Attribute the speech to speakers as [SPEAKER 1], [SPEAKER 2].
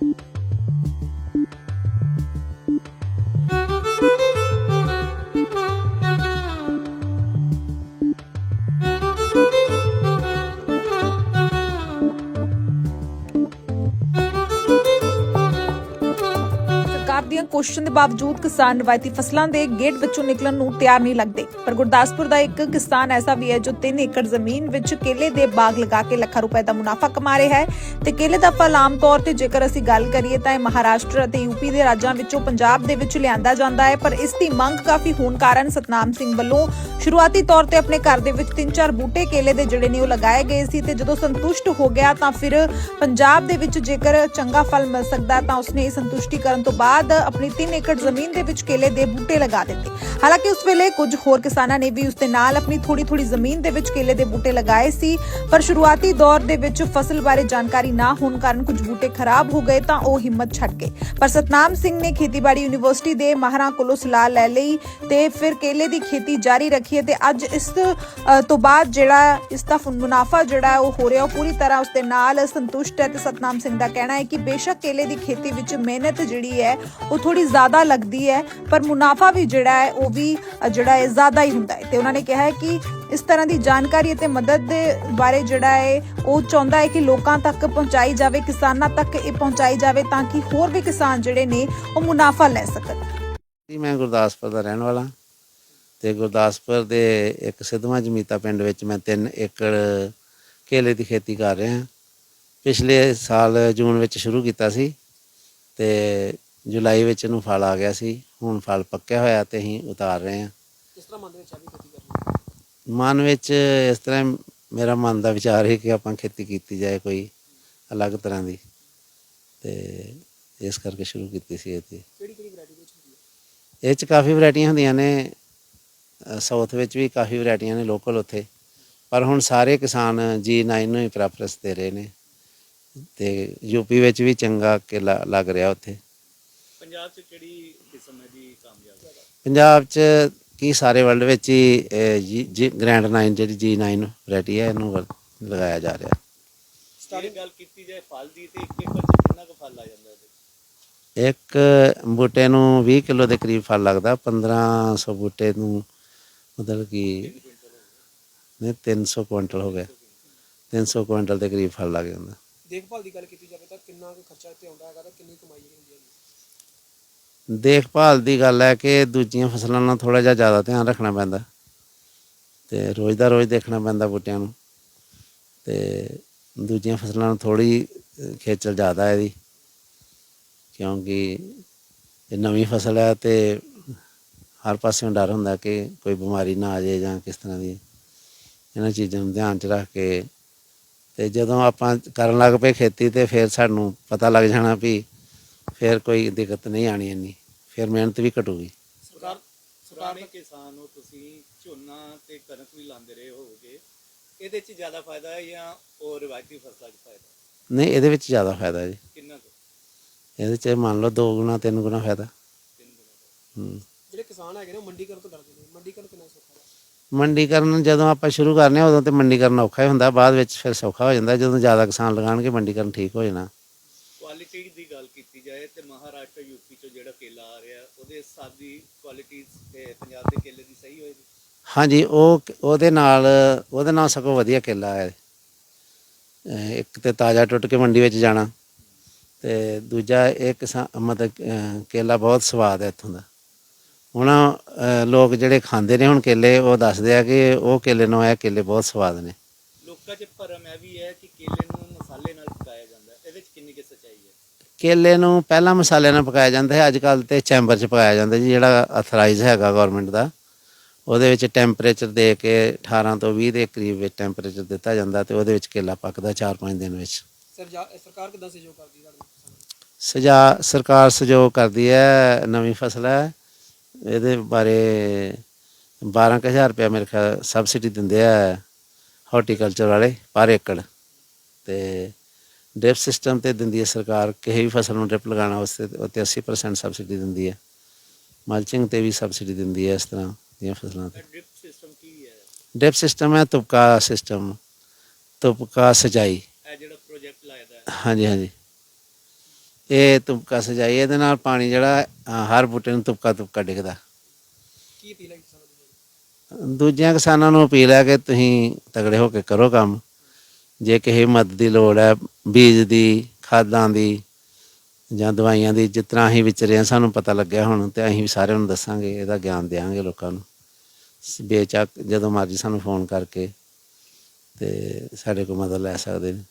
[SPEAKER 1] ਸਰਕਾਰ ਦੀਆਂ ਕੋਸ਼ਿਸ਼ਾਂ ਦੇ ਬਾਵਜੂਦ ਕਿਸਾਨ ਰਵਾਇਤੀ ਫਸਲਾਂ ਦੇ ਗੇਟ ਵਿੱਚੋਂ ਨਿਕਲਣ ਨੂੰ ਤਿਆਰ ਨਹੀਂ ਲੱਗਦੇ। ਪਰ ਗੁਰਦਾਸਪੁਰ ਦਾ ਇੱਕ ਕਿਸਾਨ ਐਸਾ ਵੀ ਹੈ ਜੋ 3 ਏਕੜ ਜ਼ਮੀਨ ਵਿੱਚ ਕੇਲੇ ਦੇ ਬਾਗ ਲਗਾ ਕੇ ਲੱਖਾਂ ਰੁਪਏ ਦਾ ਮੁਨਾਫਾ ਕਮਾ ਰਿਹਾ ਹੈ ਤੇ ਕੇਲੇ ਦਾ ਫਲ ਆਮ ਤੌਰ ਤੇ ਜੇਕਰ ਅਸੀਂ ਗੱਲ ਕਰੀਏ ਤਾਂ ਇਹ ਮਹਾਰਾਸ਼ਟਰ ਅਤੇ ਯੂਪੀ ਦੇ ਰਾਜਾਂ ਵਿੱਚੋਂ ਪੰਜਾਬ ਦੇ ਵਿੱਚ ਲਿਆਂਦਾ ਜਾਂਦਾ ਹੈ। ਪਰ ਇਸ ਦੀ ਮੰਗ ਕਾਫੀ ਹੋਣ ਕਾਰਨ ਸਤਨਾਮ ਸਿੰਘ ਵੱਲੋਂ ਸ਼ੁਰੂਆਤੀ ਤੌਰ ਤੇ ਆਪਣੇ ਘਰ ਦੇ ਵਿੱਚ 3-4 ਬੂਟੇ ਕੇਲੇ ਦੇ ਜਿਹੜੇ ਨੇ ਉਹ ਲਗਾਏ ਗਏ ਸੀ ਤੇ ਜਦੋਂ ਸੰਤੁਸ਼ਟ ਹੋ ਗਿਆ ਤਾਂ ਫਿਰ ਪੰਜਾਬ ਦੇ ਵਿੱਚ ਜੇਕਰ ਚੰਗਾ ਫਲ ਮਿਲ ਸਕਦਾ ਤਾਂ ਉਸਨੇ ਸੰਤੁਸ਼ਟੀ ਕਰਨ ਤੋਂ ਬਾਅਦ ਆਪਣੀ 3 ਏਕੜ ਜ਼ਮੀਨ ਦੇ ਵਿੱਚ ਕੇਲੇ ਦੇ ਬੂਟੇ ਲਗਾ ਦਿੱਤੇ। ਹਾਲਾਂਕਿ ਉਸ ਵੇਲੇ ਕੁਝ ਹੋਰ ਕਿਸਾਨਾਂ ਨੇ ਵੀ ਉਸ ਦੇ ਨਾਲ ਆਪਣੀ ਥੋੜੀ ਥੋੜੀ ਜ਼ਮੀਨ ਦੇ ਵਿੱਚ ਕੇਲੇ ਦੇ ਬੂਟੇ ਲਗਾਏ ਸੀ, ਪਰ ਸ਼ੁਰੂਆਤੀ ਦੌਰ ਦੇ ਵਿੱਚ ਫਸਲ ਬਾਰੇ ਜਾਣਕਾਰੀ ਨਾ ਹੋਣ ਕਾਰਨ ਕੁਝ ਬੂਟੇ ਖਰਾਬ ਹੋ ਗਏ ਤਾਂ ਉਹ ਹਿੰਮਤ ਛੱਡ ਗਏ। ਪਰ ਸਤਨਾਮ ਸਿੰਘ ਨੇ ਖੇਤੀਬਾੜੀ ਯੂਨੀਵਰਸਿਟੀ ਦੇ ਮਾਹਰਾਂ ਕੋਲੋਂ ਸਲਾਹ ਲੈ ਲਈ ਤੇ ਫਿਰ ਕੇਲੇ ਦੀ ਖੇਤੀ ਜਾਰੀ ਰੱਖੀ ਹੈ ਤੇ ਅੱਜ ਇਸ ਤੋਂ ਬਾਅਦ ਜਿਹੜਾ ਇਸ ਦਾ ਮੁਨਾਫਾ ਜਿਹੜਾ ਉਹ ਹੋ ਰਿਹਾ ਉਹ ਪੂਰੀ ਤਰ੍ਹਾਂ ਉਸ ਦੇ ਨਾਲ ਸੰਤੁਸ਼ਟ ਹੈ ਤੇ ਸਤਨਾਮ ਸਿੰਘ ਦਾ ਕਹਿਣਾ ਹੈ ਕਿ ਬੇਸ਼ੱਕ ਕੇਲੇ ਦੀ ਖੇਤੀ ਵਿੱਚ ਮਿਹਨਤ ਜਿਹੜੀ ਹੈ, ਉਹ ਥੋੜੀ ਜ਼ਿਆਦਾ ਲੱਗਦੀ ਹੈ, ਪਰ ਮੁਨਾਫਾ ਵੀ ਜਿਹੜਾ ਹੈ, ਉਹ ਵੀ ਜਿਹੜਾ ਹੈ, ਜ਼ਿਆਦਾ ਹੀ ਹੁੰਦਾ ਹੈ। ਤੇ ਉਹਨਾਂ ਨੇ ਕਿਹਾ ਹੈ ਕਿ ਇਸ ਤਰ੍ਹਾਂ ਦੀ ਜਾਣਕਾਰੀ ਅਤੇ ਮਦਦ ਦੇ ਬਾਰੇ ਜਿਹੜਾ ਹੈ, ਉਹ ਚਾਹੁੰਦਾ ਹੈ ਕਿ ਲੋਕਾਂ ਤੱਕ ਪਹੁੰਚਾਈ ਜਾਵੇ, ਕਿਸਾਨਾਂ ਤੱਕ ਇਹ ਪਹੁੰਚਾਈ ਜਾਵੇ ਤਾਂ ਕਿ ਹੋਰ ਵੀ ਕਿਸਾਨ ਜਿਹੜੇ ਨੇ, ਉਹ ਮੁਨਾਫਾ ਲੈ ਸਕਣ।
[SPEAKER 2] ਜੀ, ਮੈਂ ਗੁਰਦਾਸਪੁਰ ਦਾ ਰਹਿਣ ਵਾਲਾ। ਤੇ ਗੁਰਦਾਸਪੁਰ ਦੇ ਇੱਕ ਸਿੱਧਵਾਂ ਜਮੀਤਾ ਪਿੰਡ ਵਿੱਚ ਮੈਂ 3 ਏਕੜ ਕੇਲੇ ਦੀ ਖੇਤੀ ਕਰ ਰਿਹਾ। ਪਿਛਲੇ ਸਾਲ ਜੂਨ ਵਿੱਚ ਸ਼ੁਰੂ ਕੀਤਾ ਸੀ। ਤੇ ਜੁਲਾਈ ਵਿੱਚ ਇਹਨੂੰ ਫਲ ਆ ਗਿਆ ਸੀ ਹੁਣ ਫਲ ਪੱਕਿਆ ਹੋਇਆ ਤੇ ਅਸੀਂ ਉਤਾਰ ਰਹੇ ਹਾਂ।
[SPEAKER 3] ਕਿਸ ਤਰ੍ਹਾਂ ਮਨ ਦੇ ਵਿੱਚ ਆ ਵੀ ਖੇਤੀ ਕਰਨੀ?
[SPEAKER 2] ਮਨ ਵਿੱਚ ਇਸ ਤਰ੍ਹਾਂ ਮੇਰਾ ਮਨ ਦਾ ਵਿਚਾਰ ਹੈ ਕਿ ਆਪਾਂ ਖੇਤੀ ਕੀਤੀ ਜਾਏ ਕੋਈ ਅਲੱਗ ਤਰ੍ਹਾਂ ਦੀ। ਤੇ ਇਸ ਕਰਕੇ ਸ਼ੁਰੂ ਕੀਤੀ ਸੀ ਇਹ ਤੇ
[SPEAKER 3] ਕਿਹੜੀ ਕਿਹੜੀ ਵੈਰਾਈਟੀ ਵਿੱਚ ਹੁੰਦੀ ਹੈ?
[SPEAKER 2] ਇਹ ਚ ਕਾਫੀ ਵੈਰਾਈਟੀਆਂ ਹੁੰਦੀਆਂ ਨੇ। ਸਾਊਥ ਵਿੱਚ ਵੀ ਕਾਫੀ ਵੈਰਾਈਟੀਆਂ ਨੇ ਲੋਕਲ ਉੱਥੇ। ਪਰ ਹੁਣ ਸਾਰੇ ਕਿਸਾਨ G9 ਨੂੰ ਹੀ ਪ੍ਰੈਫਰੈਂਸ ਦੇ ਰਹੇ ਨੇ। ਤੇ ਯੂਪੀ ਵਿੱਚ ਵੀ ਚੰਗਾ ਕੇਲਾ ਲੱਗ ਰਿਹਾ ਉੱਥੇ।
[SPEAKER 4] ਪੰਜਾਬ 'ਚ ਕਿਹੜੀ ਕਿਸਮ ਹੈ ਜੀ ਕਾਮਯਾਬ?
[SPEAKER 2] ਪੰਜਾਬ 'ਚ ਕੀ ਸਾਰੇ ਵਰਲਡ ਵਿੱਚ ਹੀ ਜੀ- ਗ੍ਰੈਂਡ 9 ਜਿਹੜੀ G9 ਵੈਰਾਈਟੀ ਹੈ ਇਹਨੂੰ ਲਗਾਇਆ ਜਾ ਰਿਹਾ।
[SPEAKER 4] ਸਟਾਰਟਿੰਗ ਗੱਲ ਕੀਤੀ ਜਾਏ ਫਲ ਦੀ ਤੇ ਇੱਕ ਏਕੜ 'ਚ ਕਿੰਨਾ ਕੁ ਫਲ ਆ ਜਾਂਦਾ
[SPEAKER 2] ਇੱਕ ਬੂਟੇ ਨੂੰ 20 ਕਿਲੋ ਦੇ ਕਰੀਬ ਫਲ ਲੱਗਦਾ 1500 ਬੂਟੇ ਨੂੰ ਮਤਲਬ ਕਿ ਨਹੀਂ 300 ਕੁਇੰਟਲ ਹੋ ਗਿਆ। 300 ਕੁਇੰਟਲ ਦੇ ਕਰੀਬ ਫਲ ਲੱਗ ਜਾਂਦਾ।
[SPEAKER 3] ਦੇਖਭਾਲ ਦੀ ਗੱਲ ਕੀਤੀ ਜਾਵੇ ਤਾਂ ਕਿੰਨਾ ਕੁ ਖਰਚਾ ਇੱਥੇ ਆਉਂਦਾ ਹੈਗਾ ਤਾਂ ਕਿੰਨੀ ਕਮਾਈ ਹੁੰਦੀ ਹੈ
[SPEAKER 2] ਦੇਖਭਾਲ ਦੀ ਗੱਲ ਹੈ ਕਿ ਦੂਜੀਆਂ ਫਸਲਾਂ ਨਾਲ ਥੋੜਾ ਜਿਹਾ ਜ਼ਿਆਦਾ ਧਿਆਨ ਰੱਖਣਾ ਪੈਂਦਾ। ਤੇ ਰੋਜ਼ ਦਾ ਰੋਜ਼ ਦੇਖਣਾ ਪੈਂਦਾ ਬੂਟਿਆਂ ਨੂੰ। ਤੇ ਦੂਜੀਆਂ ਫਸਲਾਂ ਨੂੰ ਥੋੜੀ ਖੇਚਲ ਜ਼ਿਆਦਾ ਹੈ ਇਹਦੀ। ਕਿਉਂਕਿ ਇਹ ਨਵੀਂ ਫਸਲ ਹੈ ਤੇ ਹਰ ਪਾਸਿਓਂ ਡਰ ਹੁੰਦਾ ਕਿ ਕੋਈ ਬਿਮਾਰੀ ਨਾ ਆ ਜਾਏ ਜਾਂ ਕਿਸ ਤਰ੍ਹਾਂ ਦੀ। ਇਹਨਾਂ ਚੀਜ਼ਾਂ ਨੂੰ ਧਿਆਨ 'ਚ ਰੱਖ ਕੇ ਤੇ ਜਦੋਂ ਆਪਾਂ ਕਰਨ ਲੱਗ ਪਏ ਖੇਤੀ ਤੇ ਫਿਰ ਸਾਨੂੰ ਪਤਾ ਲੱਗ ਜਾਣਾ ਵੀ ਫਿਰ ਕੋਈ ਦਿੱਕਤ ਨਹੀਂ ਆਣੀ ਇੰਨੀ ਫਿਰ ਮਿਹਨਤ ਵੀ ਘਟੂਗੀ।
[SPEAKER 3] ਸਰਕਾਰ
[SPEAKER 4] ਪੁਰਾਣੇ ਕਿਸਾਨ ਨੂੰ ਤੁਸੀਂ ਝੋਨਾ ਤੇ ਕਣਕ ਵੀ ਲਾਉਂਦੇ ਰਹੇ ਹੋਵੋਗੇ। ਇਹਦੇ 'ਚ ਜ਼ਿਆਦਾ ਫਾਇਦਾ ਹੈ ਜਾਂ ਉਹ ਰਿਵਾਇਤੀ ਫਸਲਾਂ 'ਚ ਫਾਇਦਾ
[SPEAKER 2] ਨਹੀਂ ਇਹਦੇ ਵਿੱਚ ਜ਼ਿਆਦਾ ਫਾਇਦਾ ਜੀ।
[SPEAKER 4] ਕਿੰਨਾ ਕੁ?
[SPEAKER 2] ਇਹਦੇ 'ਚ ਮੰਨ ਲਓ ਦੋ ਗੁਣਾ ਤਿੰਨ ਗੁਣਾ ਫਾਇਦਾ। ਹੂੰ।
[SPEAKER 3] ਜਿਹੜੇ ਕਿਸਾਨ ਹੈਗੇ ਨੇ ਉਹ ਮੰਡੀਕਰਨ ਤੋਂ ਡਰਦੇ ਨੇ। ਮੰਡੀਕਰਨ ਕਿੰਨਾ ਸੌਖਾ ਹੈ?
[SPEAKER 2] ਮੰਡੀਕਰਨ ਜਦੋਂ ਆਪਾਂ ਸ਼ੁਰੂ ਕਰਨੇ ਆ ਉਦੋਂ ਤੇ ਮੰਡੀਕਰਨ ਔਖਾ ਹੀ ਹੁੰਦਾ। ਬਾਅਦ ਵਿੱਚ ਫਿਰ ਸੌਖਾ ਹੋ ਜਾਂਦਾ। ਜਦੋਂ ਜ਼ਿਆਦਾ ਕਿਸਾਨ ਲਗਾਉਣਗੇ ਮੰਡੀਕਰਨ ਠੀਕ ਹੋ ਜਾਣਾ।
[SPEAKER 4] ਕੁਆਲਿਟੀ ਦੀ ਗੱਲ ਕੀਤੀ ਜਾਏ ਤੇ ਮਹਾਰਾਸ਼ਟਰ ਯੂਪੀ 'ਚੋਂ ਜਿਹੜਾ ਕੇਲਾ ਆ ਰਿਹਾ ਉਹਦੇ ਹਿਸਾਬ ਦੀ ਕੁਆਲਿਟੀ ਪੰਜਾਬ ਦੇ ਕੇਲੇ ਦੀ ਸਹੀ ਹੋਏਗੀ?
[SPEAKER 2] ਹਾਂਜੀ ਉਹ ਉਹਦੇ ਨਾਲ ਉਹਦੇ ਨਾਲ ਸਗੋਂ ਵਧੀਆ ਕੇਲਾ ਹੈ। ਇੱਕ ਤੇ ਤਾਜ਼ਾ ਟੁੱਟ ਕੇ ਮੰਡੀ ਵਿੱਚ ਜਾਣਾ ਤੇ ਦੂਜਾ ਇਹ ਮਤਲਬ ਕੇਲਾ ਬਹੁਤ ਸਵਾਦ ਹੈ ਇੱਥੋਂ ਦਾ। ਹੁਣ ਲੋਕ ਜਿਹੜੇ ਖਾਂਦੇ ਨੇ ਹੁਣ ਕੇਲੇ ਉਹ ਦੱਸਦੇ ਆ ਕਿ ਉਹ ਕੇਲੇ ਨੂੰ ਇਹ ਕੇਲੇ ਬਹੁਤ ਸਵਾਦ ਨੇ।
[SPEAKER 4] ਲੋਕਾਂ 'ਚ ਭਰਮ ਇਹ ਵੀ ਹੈ ਕਿ ਕੇਲੇ ਨੂੰ ਮਸਾਲੇ ਨਾਲ ਪਕਾਇਆ ਜਾਂਦਾ ਇਹਦੇ 'ਚ ਕਿੰਨੀ ਕੁ ਸੱਚਾਈ ਹੈ?
[SPEAKER 2] ਕੇਲੇ ਨੂੰ ਪਹਿਲਾਂ ਮਸਾਲੇ ਨਾਲ ਪਕਾਇਆ ਜਾਂਦਾ ਹੈ ਅੱਜ ਕੱਲ ਤੇ ਚੈਂਬਰ 'ਚ ਪਕਾਇਆ ਜਾਂਦਾ ਜੀ ਜਿਹੜਾ ਅਥਰਾਈਜ਼ ਹੈਗਾ ਗਵਰਨਮੈਂਟ ਦਾ। ਉਹਦੇ ਵਿੱਚ ਟੈਂਪਰੇਚਰ ਦੇ ਕੇ 18 ਤੋਂ 20 ਦੇ ਕਰੀਬ ਵਿੱਚ ਟੈਂਪਰੇਚਰ ਦਿੱਤਾ ਜਾਂਦਾ ਤੇ ਉਹਦੇ ਵਿੱਚ ਕੇਲਾ ਪੱਕਦਾ 4-5 ਦਿਨ ਵਿੱਚ।
[SPEAKER 3] ਸਰਕਾਰ ਕਿਦਾਂ ਸਹਿਯੋਗ ਕਰਦੀ ਹੈ?
[SPEAKER 2] ਸਜਾ ਸਰਕਾਰ ਸਹਿਯੋਗ ਕਰਦੀ ਹੈ ਨਵੀਂ ਫਸਲ ਹੈ। ਇਹਦੇ ਬਾਰੇ 12000 ਰੁਪਏ ਮੇਰੇ ਖਿਆਲ ਸਬਸਿਡੀ ਦਿੰਦੇ ਆ ਹਾਰਟੀਕਲਚਰ ਵਾਲੇ ਪਰ ਏਕੜ। ਤੇ ਡ੍ਰਿਪ ਸਿਸਟਮ ਤੇ ਦਿੰਦੀ ਹੈ ਸਰਕਾਰ ਕਿਸੇ ਵੀ ਫਸਲ ਨੂੰ ਡ੍ਰਿਪ ਲਗਾਉਣਾ ਵਾਸਤੇ ਤੇ ਉੱਤੇ 80% ਸਬਸਿਡੀ ਦਿੰਦੀ ਹੈ। ਮਲਚਿੰਗ ਤੇ ਵੀ ਸਬਸਿਡੀ ਦਿੰਦੀ ਹੈ ਇਸ ਤਰ੍ਹਾਂ ਦੀਆਂ ਫਸਲਾਂ ਤੇ।
[SPEAKER 4] ਡ੍ਰਿਪ ਸਿਸਟਮ ਕੀ ਹੈ?
[SPEAKER 2] ਡ੍ਰਿਪ ਸਿਸਟਮ ਹੈ ਤੁਪਕਾ ਸਿਸਟਮ ਤੁਪਕਾ ਸਜਾਈ
[SPEAKER 4] ਇਹ ਜਿਹੜਾ ਪ੍ਰੋਜੈਕਟ ਲਾਇਆ ਦਾ ਹੈ।
[SPEAKER 2] ਹਾਂਜੀ ਹਾਂਜੀ। ਇਹ ਤੁਪਕਾ ਸਜਾਈ ਇਹਦੇ ਨਾਲ ਪਾਣੀ ਜਿਹੜਾ ਅ, ਹਰ ਬੂਟੇ ਨੂੰ ਤੁਪਕਾ ਤੁਪਕਾ ਡਿੱਗਦਾ।
[SPEAKER 3] ਕੀ ਅਪੀਲ ਹੈ ਕਿਸਾਨਾਂ ਦੀ
[SPEAKER 2] ਦੂਜਿਆਂ ਕਿਸਾਨਾਂ ਨੂੰ ਅਪੀਲ ਹੈ ਕਿ ਤੁਸੀਂ ਤਗੜੇ ਹੋ ਕੇ ਕਰੋ ਕੰਮ। ਜੇ ਕਿਸੇ ਮਦਦ ਦੀ ਲੋੜ ਹੈ, ਬੀਜ ਦੀ, ਖਾਦਾਂ ਦੀ ਜਾਂ ਦਵਾਈਆਂ ਦੀ, ਜਿਸ ਤਰ੍ਹਾਂ ਅਸੀਂ ਵਿਚਰੇ ਸਾਨੂੰ ਪਤਾ ਲੱਗਿਆ ਹੁਣ ਤੇ ਅਸੀਂ ਵੀ ਸਾਰਿਆਂ ਨੂੰ ਦੱਸਾਂਗੇ, ਇਹਦਾ ਗਿਆਨ ਦੇਵਾਂਗੇ ਲੋਕਾਂ ਨੂੰ। ਬੇਚੱਕ ਜਦੋਂ ਮਰਜ਼ੀ ਸਾਨੂੰ ਫੋਨ ਕਰਕੇ ਤੇ ਸਾਡੇ ਕੋਲ ਮਦਦ ਲੈ ਸਕਦੇ ਨੇ।